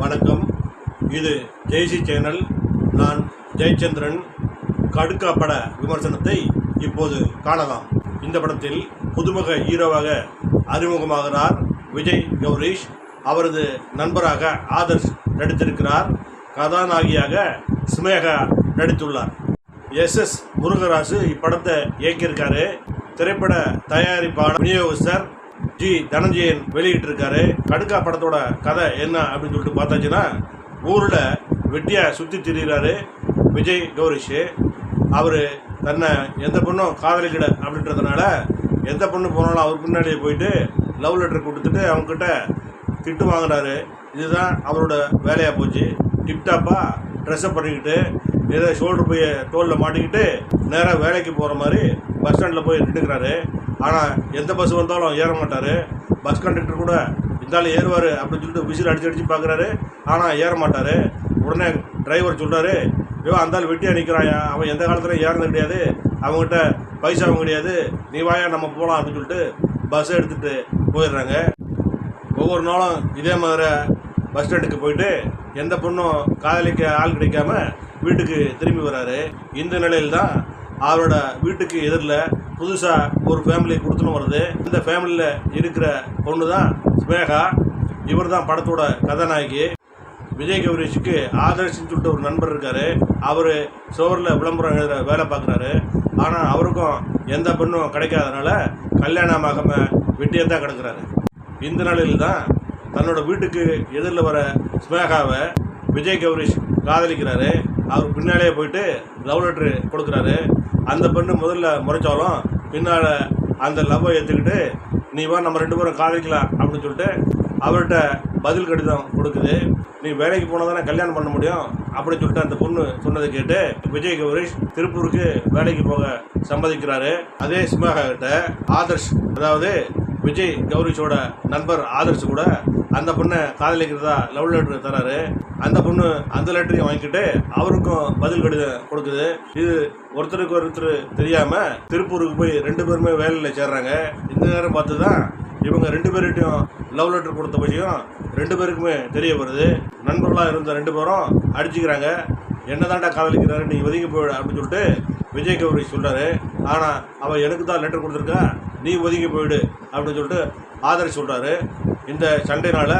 வணக்கம். இது ஜெய்சி சேனல். நான் ஜெயச்சந்திரன். கடுக்கா பட விமர்சனத்தை இப்போது காணலாம். இந்த படத்தில் புதுமுக ஹீரோவாக அறிமுகமாகிறார் விஜய் கௌரீஷ். அவரது நண்பராக ஆதர்ஷ் நடித்திருக்கிறார். கதாநாயகியாக சுமேகா நடித்துள்ளார். எஸ். எஸ். முருகராசு இப்படத்தை இயக்கியிருக்காரு. திரைப்பட தயாரிப்பாளர் விநியோகஸ்தர் ஜி தனஞ்சயன் வெளியிட்டிருக்காரு. கடுக்கா படத்தோட கதை என்ன அப்படின்னு சொல்லிட்டு பார்த்தாச்சுன்னா ஊரில் வெட்டியா சுற்றி திரிகிறாரு விஜய் கௌரிஷு. அவர் தன்னை எந்த பொண்ணும் காதலிக்கிட அப்படின்றதுனால எந்த பொண்ணு போனாலும் அவர் பின்னாடியே போயிட்டு லவ் லெட்டர் கொடுத்துட்டு அவங்கக்கிட்ட திட்டு வாங்குறாரு. இதுதான் அவரோட வேலையாக போச்சு. டிப்டாப்பாக ட்ரெஸ்அப் பண்ணிக்கிட்டு ஏதோ ஷோல்டர் போய் தோலில் மாட்டிக்கிட்டு நேராக வேலைக்கு போகிற மாதிரி பஸ் ஸ்டாண்டில் போய் நின்றுக்கிறாரு ஆனால் எந்த பஸ் வந்தாலும் ஏற மாட்டார். பஸ் கண்டக்டர் கூட இருந்தாலும் ஏறுவார் அப்படின்னு சொல்லிட்டு விசில் அடிச்சு அடித்து பார்க்குறாரு ஆனால் ஏற மாட்டார். உடனே டிரைவர் சொல்கிறாரு ஐயோ அந்தாலும் வெட்டியாக நிற்கிறான் அவன் எந்த காலத்துலையும் ஏறது கிடையாது. அவங்ககிட்ட பைசாவும் கிடையாது. நீ வாயா நம்ம போகலாம் அப்படின்னு சொல்லிட்டு பஸ்ஸை எடுத்துகிட்டு போயிடுறாங்க. ஒவ்வொரு நாளும் இதே மாதிரி பஸ் ஸ்டாண்டுக்கு போயிட்டு எந்த பொண்ணும் காதலிக்க ஆள் கிடைக்காம வீட்டுக்கு திரும்பி வராரு. இந்த நிலையில் தான் அவரோட வீட்டுக்கு எதிரில் புதுசாக ஒரு ஃபேமிலி கொடுத்துன்னு வருது இந்த ஃபேமிலியில் இருக்கிற பொண்ணு தான் ஸ்வேகா இவர் தான் படத்தோட கதாநாயகி. விஜய் கௌரீஷுக்கு ஆதர்ஷ்னு சொல்லிட்டு ஒரு நண்பர் இருக்கார். அவர் சோரில் விளம்பரம் எழுதுகிற வேலை பார்க்குறாரு. ஆனால் அவருக்கும் எந்த பெண்ணும் கிடைக்காதனால கல்யாணம் ஆகாமல் வெட்டியாக தான் கிடக்குறாரு. இந்த நாளில் தான் தன்னோட வீட்டுக்கு எதிரில் வர ஸ்மேகாவை விஜய் கௌரிஷ் காதலிக்கிறாரு. அவர் பின்னாலேயே போயிட்டு லவ் லெட்ரு கொடுக்குறாரு. அந்த பெண்ணு முதல்ல முறைச்சாலும் பின்னால் அந்த லவ்வை ஏற்றுக்கிட்டு நீ வா நம்ம ரெண்டு பேரும் காதலிக்கலாம் அப்படின்னு சொல்லிட்டு அவர்கிட்ட பதில் கடிதம் கொடுக்குது. நீ வேலைக்கு போனால் தானே கல்யாணம் பண்ண முடியும்? அப்படின்னு சொல்லிட்டு அந்த பொண்ணு சொன்னதை கேட்டு விஜய் கௌரிஷ் திருப்பூருக்கு வேலைக்கு போக சம்மதிக்கிறாரு. அதே ஸ்மேகா கிட்ட ஆதர்ஷ் அதாவது விஜய் கௌரிஷோட நண்பர் ஆதர்ஷ் கூட அந்த பொண்ணை காதலிக்கிறதா லவ் லெட்டர் தராரு. அந்த பொண்ணு அந்த லெட்டரையும் வாங்கிக்கிட்டு அவருக்கும் பதில் கடிதம் கொடுக்குது. இது ஒருத்தருக்கு ஒருத்தர் தெரியாம திருப்பூருக்கு போய் ரெண்டு பேருமே வேலையில் சேர்றாங்க. இந்த நேரம் பார்த்து தான் இவங்க ரெண்டு பேர்கிட்டையும் லவ் லெட்டர் கொடுத்த பற்றியும் ரெண்டு பேருக்குமே தெரிய வருது. நண்பர்களாக இருந்த ரெண்டு பேரும் அடிச்சுக்கிறாங்க. என்னதான்டா காதலிக்கிறாரு நீ ஒதுங்கி போயிடு அப்படின்னு சொல்லிட்டு விஜய் கௌரி சொல்கிறாரு ஆனால் அவள் எனக்கு தான் லெட்டர் கொடுத்துருக்கா நீ ஒதுங்கி போயிடு அப்படின்னு சொல்லிட்டு ஆதரவு சொல்கிறாரு இந்த சண்டைனால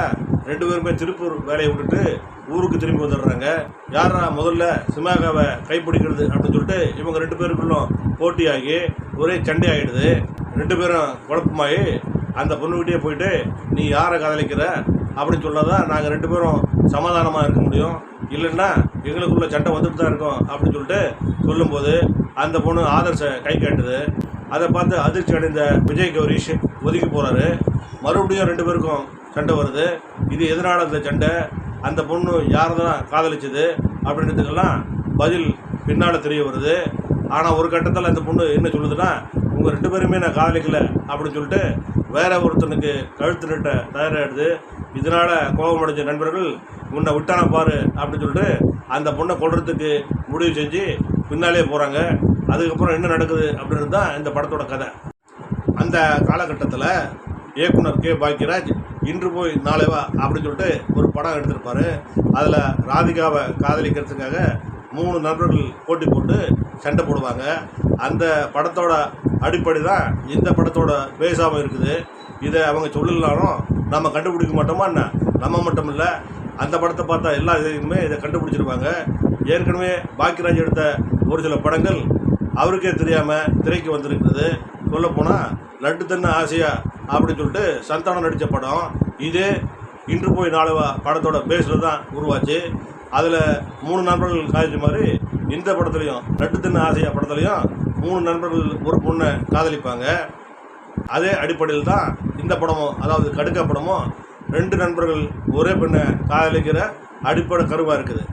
ரெண்டு பேருமே திருப்பூர் வேலையை விட்டுட்டு ஊருக்கு திரும்பி வந்துடுறாங்க. யாரா முதல்ல சிமாகாவை கைப்பிடிக்கிறது அப்படின்னு சொல்லிட்டு இவங்க ரெண்டு பேருக்குள்ளும் போட்டியாகி ஒரே சண்டை ஆகிடுது ரெண்டு பேரும் குழப்பமாகி அந்த பொண்ணுக்கிட்டே போயிட்டு நீ யாரை காதலிக்கிற? அப்படின்னு சொல்லாதான் நாங்கள் ரெண்டு பேரும் சமாதானமாக இருக்க முடியும். இல்லைன்னா எங்களுக்குள்ள சண்டை வந்துட்டு தான் இருக்கும் அப்படின்னு சொல்லிட்டு சொல்லும்போது அந்த பொண்ணு ஆதர்ஷை கை காட்டுது. அதை பார்த்து அதிர்ச்சி அடைந்த விஜய் கௌரிஷ் ஒதுக்கி போகிறாரு மறுபடியும் ரெண்டு பேருக்கும் சண்டை வருது. இது எதனால் அந்த சண்டை? அந்த பொண்ணு யாரை தான் காதலிச்சது? அப்படின்றதுக்கெல்லாம் பதில் பின்னால் தெரிய வருது. ஆனால் ஒரு கட்டத்தில் அந்த பொண்ணு என்ன சொல்லுதுன்னா உங்கள் ரெண்டு பேருமே நான் காதலிக்கலை அப்படின்னு சொல்லிட்டு வேற ஒருத்தனுக்கு கழுத்து நட்ட தயாராகிடுது இதனால் கோபமடைஞ்ச நண்பர்கள் உன்னை விட்டான பாரு அப்படின்னு சொல்லிட்டு அந்த பொண்ணை கொள்றதுக்கு முடிவு செஞ்சு பின்னாலே போகிறாங்க அதுக்கப்புறம் என்ன நடக்குது அப்படின்றது தான் இந்த படத்தோட கதை. அந்த காலகட்டத்தில் இயக்குனர் கே. பாக்யராஜ் இன்று போய் நாளை வா அப்படின்னு சொல்லிட்டு ஒரு படம் எடுத்திருப்பார். அதில் ராதிகாவை காதலிக்கிறதுக்காக மூணு நண்பர்கள் போட்டி போட்டு சண்டை போடுவாங்க. அந்த படத்தோட அடிப்படை தான் இந்த படத்தோட பேசாமல் இருக்குது. இதை அவங்க சொல்லலாலும் நம்ம கண்டுபிடிக்க மாட்டோமா என்ன? நம்ம மட்டும் இல்லை அந்த படத்தை பார்த்தா எல்லா இதையுமே இதை கண்டுபிடிச்சிருப்பாங்க ஏற்கனவே பாக்கியராஜ் எடுத்த ஒரு சில படங்கள் அவருக்கே தெரியாமல் திரைக்கு வந்திருக்கிறது. சொல்லப்போனால் லட்டு தன்ன ஆசையா? அப்படின்னு சொல்லிட்டு சந்தானம் நடித்த படம். இதே இன்று போய் நாளவா படத்தோட பேஸில் தான் உருவாச்சு. அதில் மூணு நண்பர்கள் காதலிச்ச மாதிரி இந்த படத்துலையும் லட்டு தின்ன ஆசையா படத்துலையும் மூணு நண்பர்கள் ஒரு பொண்ணை காதலிப்பாங்க. அதே அடிப்படையில் தான் இந்த படமும் அதாவது கடுக்கா படமும் ரெண்டு நண்பர்கள் ஒரே பெண்ணை காதலிக்கிற அடிப்படை கருவாக இருக்குது.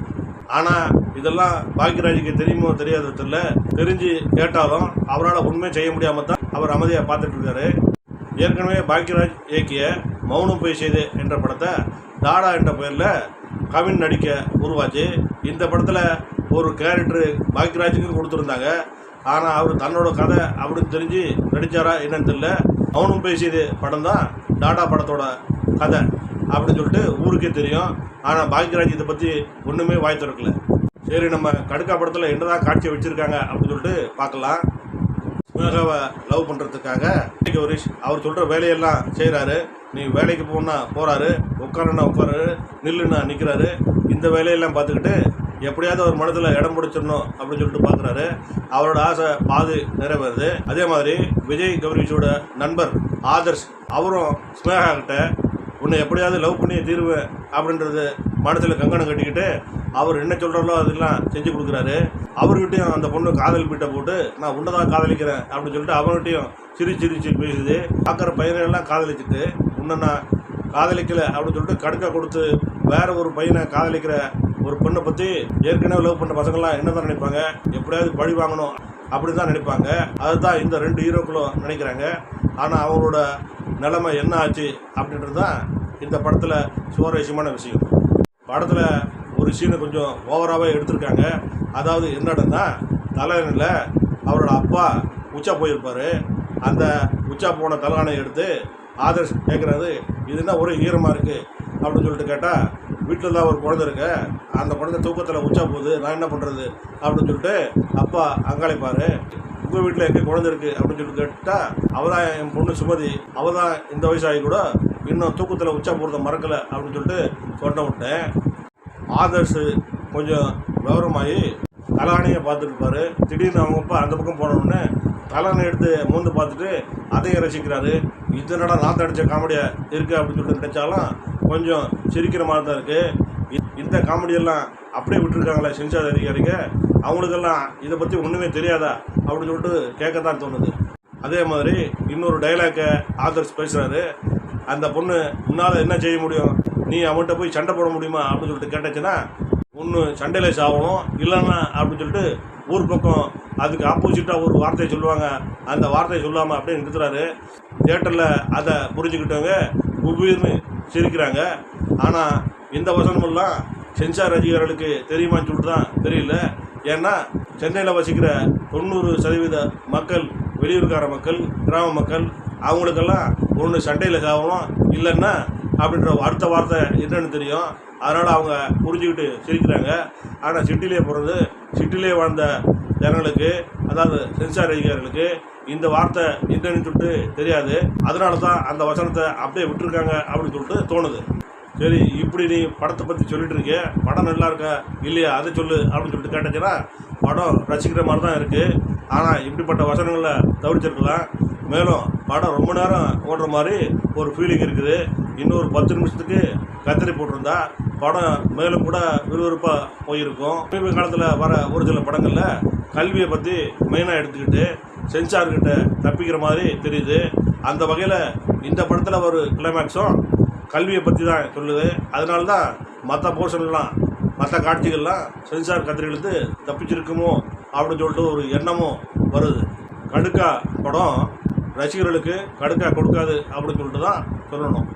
ஆனால் இதெல்லாம் பாக்கியராஜுக்கு தெரியுமோ தெரியாத தெரியல. தெரிஞ்சு கேட்டாலும் அவரால் உண்மை செய்ய முடியாமல் தான் அவர் அமைதியாக பார்த்துட்டு இருக்காரு ஏற்கனவே பாக்கியராஜ் இயக்கிய மௌனம் போய் செய்து என்ற படத்தை டாடா என்ற பெயரில் கவின் நடிக்க உருவாச்சு. இந்த படத்தில் ஒரு கேரக்டரு பாக்யராஜுக்கும் கொடுத்துருந்தாங்க. ஆனால் அவர் தன்னோட கதை அப்படின்னு தெரிஞ்சு நடித்தாரா என்னன்னு தெரியல. மௌனம் பேசியது படம் தான் டாடா படத்தோட கதை. அப்படின்னு சொல்லிட்டு ஊருக்கே தெரியும். ஆனால் பாக்யராஜ் இதை பற்றி ஒன்றுமே வாய் திறக்கல. சரி நம்ம கடுக்கா படத்தில் என்னதான் காட்சியை வச்சுருக்காங்க அப்படின்னு சொல்லிட்டு பார்க்கலாம். ஸ்னேகாவை லவ் பண்ணுறதுக்காக கௌரிஷ் அவர் சொல்கிற வேலையெல்லாம் செய்கிறாரு நீ வேலைக்கு போனால் போகிறாரு உட்காருன்னா உட்காரு நில்லுன்னா நிற்கிறாரு இந்த வேலையெல்லாம் பார்த்துக்கிட்டு எப்படியாவது ஒரு மனதில் இடம் பிடிச்சிடணும் அப்படின்னு சொல்லிட்டு பார்க்குறாரு. அவரோட ஆசை பாது நிறைவேறுது. அதே மாதிரி விஜய் கௌரிஷோட நண்பர் ஆதர்ஷ் அவரும் ஸ்னேகா கிட்ட உன்னை எப்படியாவது லவ் பண்ணி தீர்வேன் அப்படின்றது மனசில் கங்கணம் கட்டிக்கிட்டு அவர் என்ன சொல்கிறாரோ அதெல்லாம் செஞ்சு கொடுக்குறாரு. அவர்கிட்டையும் அந்த பொண்ணு காதல் பீட்டை போட்டு நான் உன்னை தான் காதலிக்கிறேன் அப்படின்னு சொல்லிட்டு அவன்கிட்டயும் சிரி சிரிச்சு பேசுது. பார்க்குற பையனையெல்லாம் காதலிச்சுட்டு உன்னை நான் காதலிக்கலை அப்படின்னு சொல்லிட்டு கடுக்க கொடுத்து வேற ஒரு பையனை காதலிக்கிற ஒரு பொண்ணை பற்றி ஏற்கனவே லவ் பண்ண பசங்கள்லாம் என்ன தான் நினைப்பாங்க? எப்படியாவது பழி வாங்கணும் அப்படின்னு தான் நினைப்பாங்க. அதுதான் இந்த ரெண்டு ஹீரோக்களும் நினைக்கிறாங்க. ஆனால் அவங்களோட நிலைமை என்ன ஆச்சு அப்படின்றது தான் இந்த படத்தில் சுவாரஸ்யமான விஷயம். படத்தில் ஒரு சீனை கொஞ்சம் ஓவராகவே எடுத்திருக்காங்க. அதாவது என்னடன்னா தலைவனில் அவரோட அப்பா உச்சா போயிருப்பார். அந்த உச்சா போன தலைவனை எடுத்து ஆதர்ஷ் கேட்குறாரு இது என்ன ஒரே ஈரமாக இருக்குது அப்படின்னு சொல்லிட்டு கேட்டால் வீட்டில் தான் ஒரு குழந்தை இருக்கு. அந்த குழந்தை தூக்கத்தில் உச்சா போகுது. நான் என்ன பண்ணுறது அப்படின்னு சொல்லிட்டு அப்பா அங்காளிப்பார். உங்கள் வீட்டில் எங்கே குழந்தை இருக்குது அப்படின்னு சொல்லிட்டு கேட்டால் அவள் தான் என் பொண்ணு சுமதி. அவள் தான் இந்த வயசாகி கூட இன்னும் தூக்கத்தில் உச்சா போகிறத மறக்கலை அப்படின்னு சொல்லிட்டு சொன்ன விட்டேன். ஆதர்ஸ் கொஞ்சம் விவரமாகி தலானியை பார்த்துட்டு திடீர்னு அவங்க அப்பா அந்த பக்கம் போனோடனே தலானை எடுத்து மூந்து பார்த்துட்டு அதையும் ரசிக்கிறாரு. இது நான் நாத்த அடித்த காமெடியாக இருக்குது அப்படின்னு சொல்லிட்டு நினச்சாலும் கொஞ்சம் சிரிக்கிற மாதிரி தான் இருக்குது இந்த காமெடியெல்லாம் அப்படியே விட்டுருக்காங்களே சென்சார் அதிகாரிங்க அவங்களுக்கெல்லாம் இதை பற்றி ஒன்றுமே தெரியாதா? அப்படின்னு சொல்லிட்டு கேட்க தான் தோணுது. அதே மாதிரி இன்னொரு டைலாக்கை ஆதர்ஸ் பேசுகிறாரு அந்த பொண்ணு உன்னால் என்ன செய்ய முடியும்? நீ அவன்கிட்ட போய் சண்டை போட முடியுமா? அப்படின்னு சொல்லிட்டு கேட்டுச்சுன்னா ஒன்று சண்டையில் சாகணும். இல்லைன்னா அப்படின்னு சொல்லிட்டு ஊர் பக்கம் அதுக்கு ஆப்போசிட்டாக ஒரு வார்த்தையை சொல்லுவாங்க. அந்த வார்த்தையை சொல்லாமல் அப்படியே நிறுத்துறாரு. தேட்டரில் அதை புரிஞ்சுக்கிட்டவங்க உபீர்னு சிரிக்கிறாங்க. ஆனால் இந்த வசனமெல்லாம் சென்சார் அதிகாரிகளுக்கு தெரியுமான்னு சொல்லிட்டு தான் தெரியல. ஏன்னா சென்னையில் வசிக்கிற தொண்ணூறு சதவீத மக்கள் வெளியூர்கார மக்கள் கிராம மக்கள் அவங்களுக்கெல்லாம் ஒன்று சண்டையில் சாகணும் இல்லைன்னா அப்படின்ற அடுத்த வார்த்தை என்னன்னு தெரியும். அதனால் அவங்க புரிஞ்சுக்கிட்டு சிரிக்கிறாங்க. ஆனால் சிட்டிலே பிறந்து சிட்டிலே வாழ்ந்த ஜனங்களுக்கு அதாவது சென்சார் அதிகாரிகளுக்கு இந்த வார்த்தை என்னன்னு சொல்லிட்டு தெரியாது. அதனால தான் அந்த வசனத்தை அப்படியே விட்டுருக்காங்க அப்படின்னு சொல்லிட்டு தோணுது. சரி இப்படி நீ படத்தை பற்றி சொல்லிட்டு இருக்கே படம் நல்லா இருக்கா இல்லையா அதை சொல்லு அப்படின்னு சொல்லிட்டு கேட்டீங்கன்னா படம் ரசிக்கிற மாதிரி தான் இருக்குது ஆனால் இப்படிப்பட்ட வசனங்களை தவிர்த்திருக்கலாம். மேலும் படம் ரொம்ப நேரம் ஓடுற மாதிரி ஒரு ஃபீலிங் இருக்குது. இன்னொரு பத்து நிமிஷத்துக்கு கத்திரி போட்டிருந்தா படம் மேலும் கூட விறுவிறுப்பாக போயிருக்கும். சமீப காலத்தில் வர ஒரு சில படங்களில் கல்வியை பற்றி மெயினாக எடுத்துக்கிட்டு சென்சார்கிட்ட தப்பிக்கிற மாதிரி தெரியுது. அந்த வகையில் இந்த படத்தில் ஒரு கிளைமேக்ஸும் கல்வியை பற்றி தான் சொல்லுது. அதனால தான் மற்ற போர்ஷன்லாம் மற்ற காட்சிகள்லாம் சென்சார் கத்திரிகளுக்கு தப்பிச்சிருக்குமோ அப்படின்னு சொல்லிட்டு ஒரு எண்ணமும் வருது. கடுக்கா படம் ரசிகர்களுக்கு கடுக்கா கொடுக்காது அப்படின்னு சொல்லிட்டு தான் சொல்லணும்.